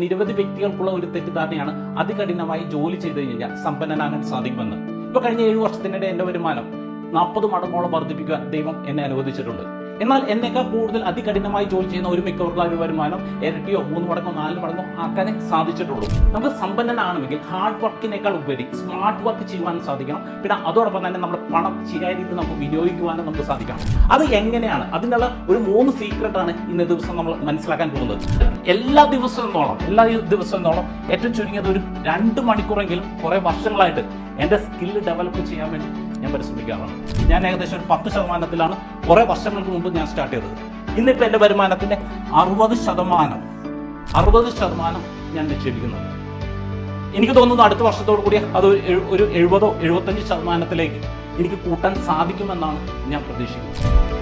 നിരവധി വ്യക്തികൾക്കുള്ള ഒരു തെറ്റിദ്ധാരണയാണ് അതികഠിനമായി ജോലി ചെയ്തു കഴിഞ്ഞാൽ സമ്പന്നനാകാൻ സാധിക്കുമെന്ന്. ഇപ്പൊ കഴിഞ്ഞ ഏഴു വർഷത്തിനിടെ എന്റെ വരുമാനം നാൽപ്പത് മടങ്ങോളം വർദ്ധിപ്പിക്കാൻ ദൈവം എന്നെ അനുവദിച്ചിട്ടുണ്ട്. എന്നാൽ എന്നേക്കാൾ കൂടുതൽ അതികഠിനമായി ജോലി ചെയ്യുന്ന ഒരു മിക്കവർക്കുള്ള ഒരു വരുമാനം ഇരട്ടിയോ മൂന്ന് മടങ്ങോ നാല് മടങ്ങോ ആക്കാനേ സാധിച്ചിട്ടുള്ളൂ. നമുക്ക് സമ്പന്നനാണെങ്കിൽ ഹാർഡ് വർക്കിനേക്കാൾ ഉപരി സ്മാർട്ട് വർക്ക് ചെയ്യുവാൻ സാധിക്കണം. പിന്നെ അതോടൊപ്പം തന്നെ നമ്മുടെ പണം ശരിയായ രീതിയിൽ നമുക്ക് വിനിയോഗിക്കുവാനും നമുക്ക് സാധിക്കണം. അത് എങ്ങനെയാണ്? അതിനുള്ള ഒരു മൂന്ന് ആണ് ഇന്ന ദിവസം നമ്മൾ മനസ്സിലാക്കാൻ പോകുന്നത്. എല്ലാ ദിവസവും നോളം എല്ലാ ദിവസവും നോളം ഏറ്റവും ചുരുങ്ങിയത് ഒരു രണ്ട് മണിക്കൂറെങ്കിലും കുറെ വർഷങ്ങളായിട്ട് എന്റെ സ്കില്ല് ഡെവലപ്പ് ചെയ്യാൻ വേണ്ടി ഞാൻ പരിശ്രമിക്കാറാണ്. ഞാൻ ഏകദേശം ഒരു പത്ത് ശതമാനത്തിലാണ് കുറേ വർഷങ്ങൾക്ക് മുമ്പ് ഞാൻ സ്റ്റാർട്ട് ചെയ്തത്. ഇന്നിപ്പോൾ എന്റെ വരുമാനത്തിന്റെ അറുപത് ശതമാനം അറുപത് ശതമാനം ഞാൻ നിക്ഷേപിക്കുന്നുണ്ട്. എനിക്ക് തോന്നുന്നു അടുത്ത വർഷത്തോടു കൂടി അത് ഒരു എഴുപതോ എഴുപത്തഞ്ച് ശതമാനത്തിലേക്ക് എനിക്ക് കൂട്ടാൻ സാധിക്കുമെന്നാണ് ഞാൻ പ്രതീക്ഷിക്കുന്നത്.